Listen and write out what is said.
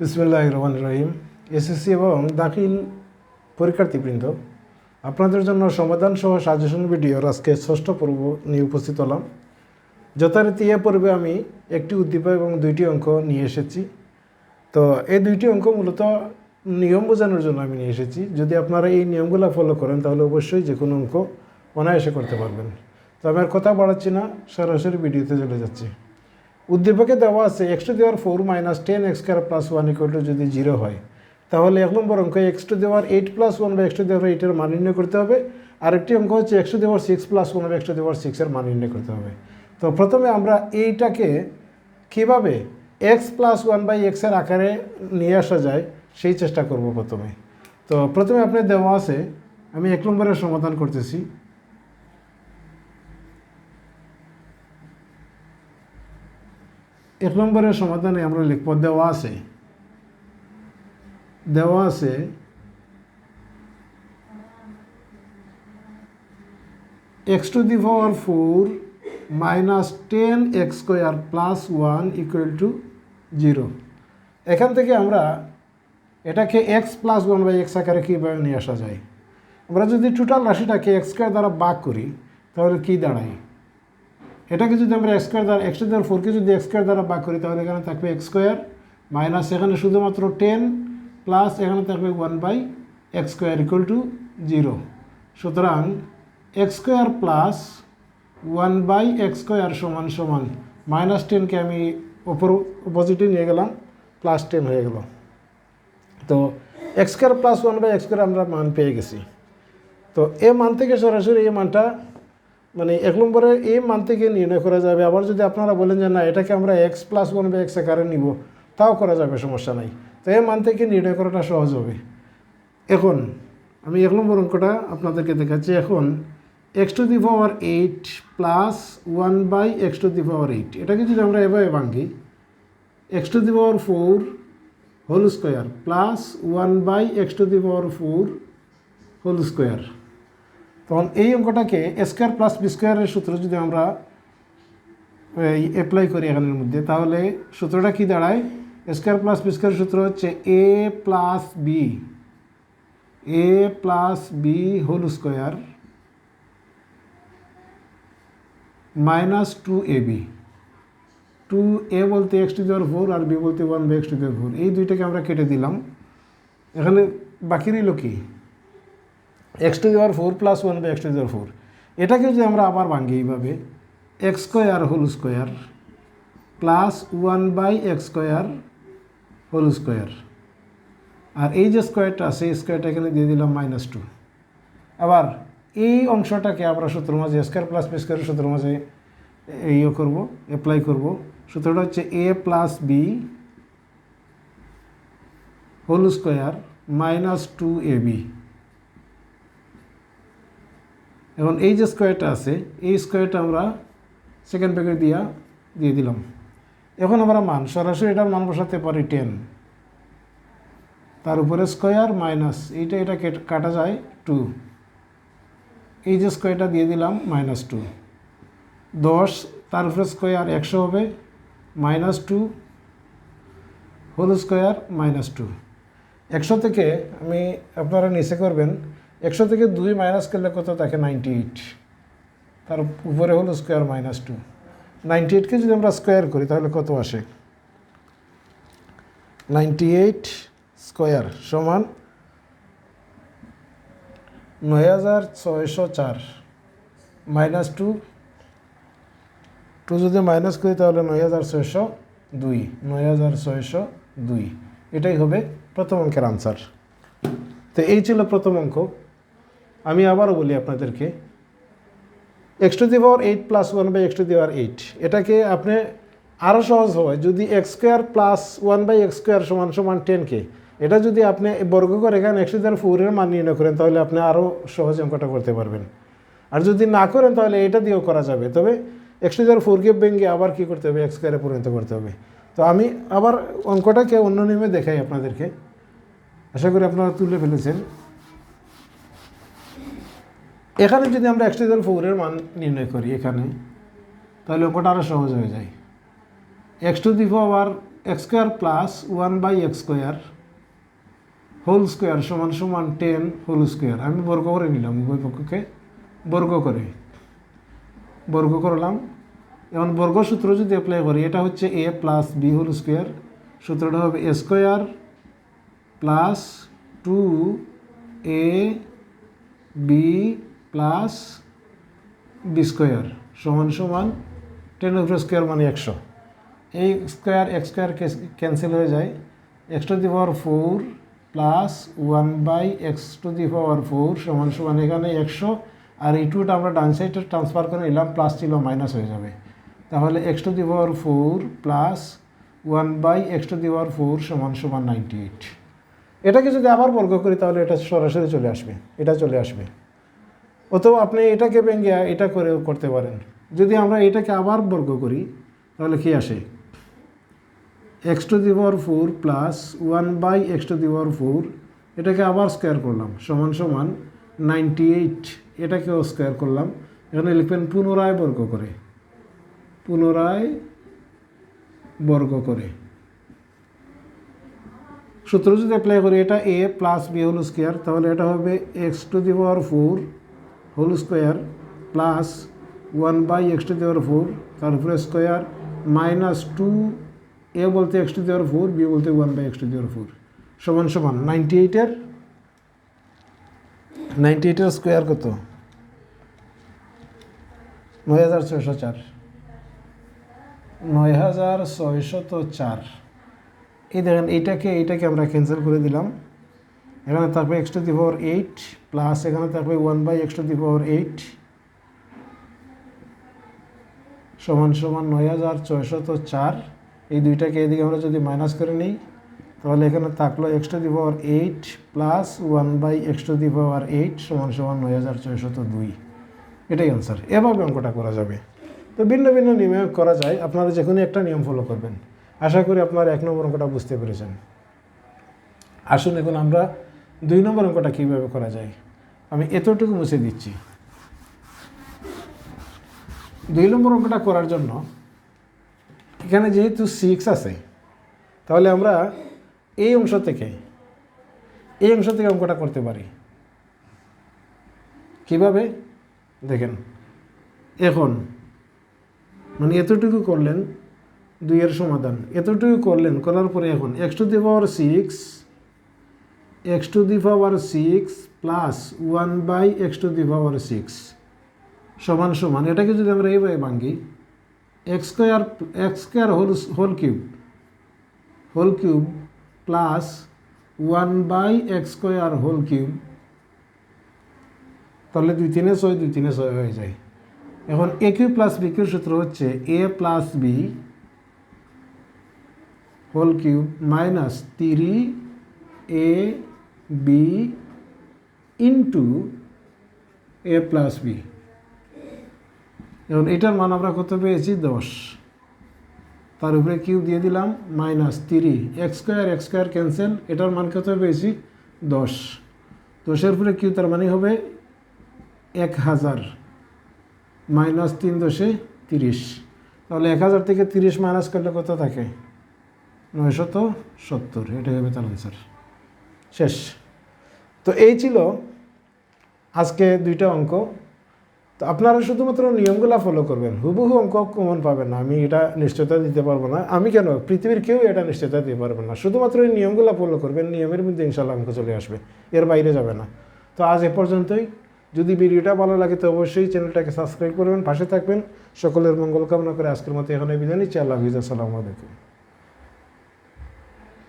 বিসমুল্লাহ রহমান রহিম। এসএসসি এবং দাখিল পরীক্ষার্থীবৃন্দ আপনাদের জন্য সমাধান সহ সাজেশন ভিডিওর আজকে ষষ্ঠ পর্ব নিয়ে উপস্থিত হলাম। যথারীতি এ পর্বে আমি একটি উদ্দীপক এবং দুইটি অঙ্ক নিয়ে এসেছি। তো এই দুইটি অঙ্ক মূলত নিয়ম বোঝানোর জন্য আমি নিয়ে এসেছি। যদি আপনারা এই নিয়মগুলো ফলো করেন, তাহলে অবশ্যই যে কোনো অঙ্ক অনায়াসে করতে পারবেন। তো আমি আর কথা বাড়াচ্ছি না, সরাসরি ভিডিওতে চলে যাচ্ছি। উদ্দীপকে দেওয়া আছে x to the power four minus ten x square plus one equal to যদি জিরো হয়, তাহলে এক নম্বর অঙ্ক x to the power eight plus one বা এক্স টু দেওয়ার এইটের মান নির্ণয় করতে হবে। আরেকটি অঙ্ক হচ্ছে x to the power six plus one বা এক্স টু দেওয়ার সিক্সের মান নির্ণয় করতে হবে। তো প্রথমে আমরা এইটাকে কীভাবে এক্স প্লাস ওয়ান বাই এক্সের আকারে নিয়ে আসা যায়, সেই চেষ্টা করব প্রথমে। তো প্রথমে আপনি দেওয়া আছে, আমি এক নম্বরের সমাধান করতেছি। এক নম্বরের সমাধানে আমরা লিখব, দেওয়া আছে। দেওয়া আছে। X to the power four minus ten x square plus one equal to zero এখান থেকে আমরা এটাকে x plus one by x আকারে কীভাবে নিয়ে আসা যায়? আমরা যদি টোটাল রাশিটাকে এক্স স্কোয়ার দ্বারা ভাগ করি, তাহলে কী দাঁড়ায়? এটাকে যদি আমরা এক্স স্কোয়ার দ্বারা এক্স দ্বারা ফোরকে যদি এক্স স্কোয়ার দ্বারা ভাগ করি, তাহলে এখানে থাকবে এক্স স্কোয়ার মাইনাস এখানে শুধুমাত্র টেন প্লাস এখানে থাকবে one by x square equal to zero সুতরাং x square plus one by x square সমান সমান মাইনাস টেনকে আমি ওপর অপোজিটে নিয়ে গেলাম প্লাস টেন হয়ে গেল। তো x square plus one by x square আমরা মান পেয়ে গেছি। তো এ মান থেকে সরাসরি এই মানটা মানে এক নম্বরে এই মান থেকে নির্ণয় করা যাবে। আবার যদি আপনারা বলেন যে না, এটাকে আমরা x plus one by x আকারে নিব, তাও করা যাবে, সমস্যা নাই। তো এই মান থেকে নির্ণয় করাটা সহজ হবে। এখন আমি এক নম্বর অঙ্কটা আপনাদেরকে দেখাচ্ছি। এখন x to the power eight plus one by x to the power eight এটাকে যদি আমরা এভাবে ভাঙি x to the power four whole square plus one by x to the power four whole square তখন এই অঙ্কটাকে স্কোয়ার প্লাস বি স্কোয়ারের সূত্র যদি আমরা অ্যাপ্লাই করি এখানের মধ্যে, তাহলে সূত্রটা কি দাঁড়ায়? স্কোয়ার প্লাস বি স্কোয়ারের সূত্র হচ্ছে A plus B A plus B whole square minus two A B two A বলতে x to the power four R B বলতে one by x to the power four এই দুইটাকে আমরা কেটে দিলাম। এখানে বাকি রইল কি? X to the power four plus one by x to the power four. এটাকে যদি আমরা আবার ভাঙি এইভাবে, x square whole square plus one by x square whole square. আর এই যে স্কোয়ারটা আছে এই স্কোয়ারটা এখানে দিয়ে দিলাম মাইনাস টু আবার এই অংশটাকে আমরা সূত্র মাঝে স্কোয়ার প্লাস বি স্কোয়ারের সূত্র মাঝে ইয়ে করব অ্যাপ্লাই করব। সূত্রটা হচ্ছে A plus B whole square minus two A B এখন এই যে স্কোয়ারটা আছে, এই স্কোয়ারটা আমরা সেকেন্ড ব্যাগে দিয়া দিয়ে দিলাম। এখন আমরা মান, সরাসরি এটার মান বসাতে পারি টেন তার উপরে স্কোয়ার মাইনাস এইটা, এটা কাটা যায় টু এই যে স্কোয়ারটা দিয়ে দিলাম মাইনাস টু দশ, তার উপরে স্কোয়ার একশো হবে minus two whole square minus two একশো থেকে আমি, আপনারা নিচে করবেন একশো থেকে দুই মাইনাস করলে কত? থাকে নাইনটি এইট তার উপরে হলো স্কোয়ার মাইনাস টু নাইনটি এইটকে যদি আমরা স্কোয়ার করি, তাহলে কত আসে? নাইনটি এইট স্কোয়ার সমান নয় হাজার ছয়শো চার। মাইনাস টু টু যদি মাইনাস করি, তাহলে নয় হাজার ছয়শো দুই। নয় হাজার ছয়শো দুই। এটাই হবে প্রথম অঙ্কের আনসার তো এই ছিল প্রথম অঙ্ক। আমি আবারও বলি আপনাদেরকে x to the power eight plus one by x to the power eight এটাকে আপনি আরও সহজ হয়, যদি x square plus one by x square সমান সমান টেনকে এটা যদি আপনি বর্গ করে এখানে এক্স টু দি পাওয়ার ফোরের মান নির্ণয় করেন, তাহলে আপনি আরও সহজ অঙ্কটা করতে পারবেন। আর যদি না করেন, তাহলে এটা দিয়েও করা যাবে। তবে এক্স টু দি পাওয়ার ফোরকে ভেঙে আবার কী করতে হবে? এক্স স্কোয়ারে পরিণত করতে হবে। তো আমি আবার অঙ্কটাকে অন্য নিয়মে দেখাই আপনাদেরকে। আশা করি আপনারা তুলে ফেলেছেন। এখানে যদি আমরা এক্স টু ফোরের মান নির্ণয় করি এখানে, তাহলে অঙ্কটা আরও সহজ হয়ে যায়। X to the power x square plus one by x square whole square সমান সমান টেন হোল স্কোয়ার আমি বর্গ করে নিলাম উভয় পক্ষকে, বর্গ করে। বর্গ করলাম। এখন বর্গ সূত্র যদি অ্যাপ্লাই করি, এটা হচ্ছে A plus B whole square সূত্রটা হবে A square plus two A B plus B square সমান সমান টেন উপরে স্কোয়ার মানে একশো। এই স্কোয়ার এক্স স্কোয়ার ক্যান্সেল হয়ে যায়। X to the power four plus one by x to the power four সমান সমান এখানে একশো। আর এই টুটা আমরা ডান সাইডে ট্রান্সফার করে নিলাম প্লাস ছিল মাইনাস হয়ে যাবে। তাহলে x to the power four plus one by x to the power four সমান সমান নাইনটি এইট এটাকে যদি আবার বর্গ করি, তাহলে এটা সরাসরি চলে আসবে। এটা চলে আসবে। অথবা আপনি এটাকে ভেঙে এটা করে করতে পারেন। যদি আমরা এটাকে আবার বর্গ করি, তাহলে কি আসে? X to the power four plus one by x to the power four এটাকে আবার স্কোয়ার করলাম, সমান সমান নাইনটি এইট এটাকেও স্কোয়ার করলাম। এখানে লিখবেন পুনরায় বর্গ করে, পুনরায় বর্গ করে। সূত্র যদি অ্যাপ্লাই করি, এটা A plus B whole square তাহলে এটা হবে x to the power four whole square plus one by x to the power four, তারপরে স্কোয়ার মাইনাস টু এ বলতে x to the power four, B বলতে one by x to the power four. সমান সমান, ninety এইটের ninety এইটের square কত? নয় হাজার ছয়শো চার। নয় হাজার ছয়শত চার। এই দেখেন, এইটাকে এইটাকে আমরা ক্যান্সেল করে দিলাম। এখানে থাকবে x to the power eight plus এখানে থাকবে one by x to the power eight সমান সমান নয় হাজার ছয়শত চার। এই দুইটাকে এদিকে আমরা যদি মাইনাস করে নিই, তাহলে এখানে থাকল x to the power eight plus one by x to the power eight সমান সমান নয় হাজার ছয়শত দুই। এটাই আনসার এভাবে অঙ্কটা করা যাবে। তো ভিন্ন ভিন্ন নিয়মে করা যায়। আপনারা যে কোনো একটা নিয়ম ফলো করবেন। আশা করি আপনারা এক নম্বর অঙ্কটা বুঝতে পেরেছেন। আসুন এখন আমরা দুই নম্বর অঙ্কটা কীভাবে করা যায়? আমি এতটুকু মুছে দিচ্ছি। দুই নম্বর অঙ্কটা করার জন্য এখানে যেহেতু সিক্স আছে, তাহলে আমরা এই অংশ থেকে, এই অংশ থেকে অঙ্কটা করতে পারি। কীভাবে? দেখেন, এখন মানে এতটুকু করলেন, দুইয়ের সমাধান। এতটুকু করলেন, করার পরে এখন x to the power six x to the power six plus one by x to the power six সমান সমান, এটাকে যদি আমরা এইভাবে ভাঙ্গি x square x square whole whole cube whole cube plus one by x square whole cube, তাহলে দুই তিনে ছয়, দুই তিনে ছয় হয়ে যায়। এখন A cube plus B cube সূত্র হচ্ছে A plus B whole cube minus three A B into A plus B এখন এটার মান আমরা কত পেয়েছি দশ। তার উপরে কিউব দিয়ে দিলাম minus three. X square x square cancel, এটার মান কত পেয়েছি দশ। দশের উপরে কিউ তার মানে হবে এক হাজার মাইনাস তিন দশে তিরিশ। তাহলে এক হাজার থেকে তিরিশ মাইনাস করলে কত থাকে? নয়শত সত্তর। এটাই হবে তার আনসার শেষ। তো এই ছিল আজকে দুইটা অঙ্ক। তো আপনারা শুধুমাত্র নিয়মগুলো ফলো করবেন। হুবহু অঙ্ক কমন পাবেন না। আমি এটা নিশ্চয়তা দিতে পারব না। আমি কেন? পৃথিবীর কেউ এটা নিশ্চয়তা দিতে পারবে না। শুধুমাত্র এই নিয়মগুলো ফলো করবেন। নিয়মের মধ্যে ইনশাল্লাহ অঙ্ক চলে আসবে। এর বাইরে যাবে না। তো আজ এ পর্যন্তই। যদি ভিডিওটা ভালো লাগে তো অবশ্যই চ্যানেলটাকে সাবস্ক্রাইব করবেন, পাশে থাকবেন। সকলের মঙ্গল কামনা করে আজকের মতো এখানে বিদায় নিচ্ছি। আল্লাহ হাফিজ। আসসালামু আলাইকুম।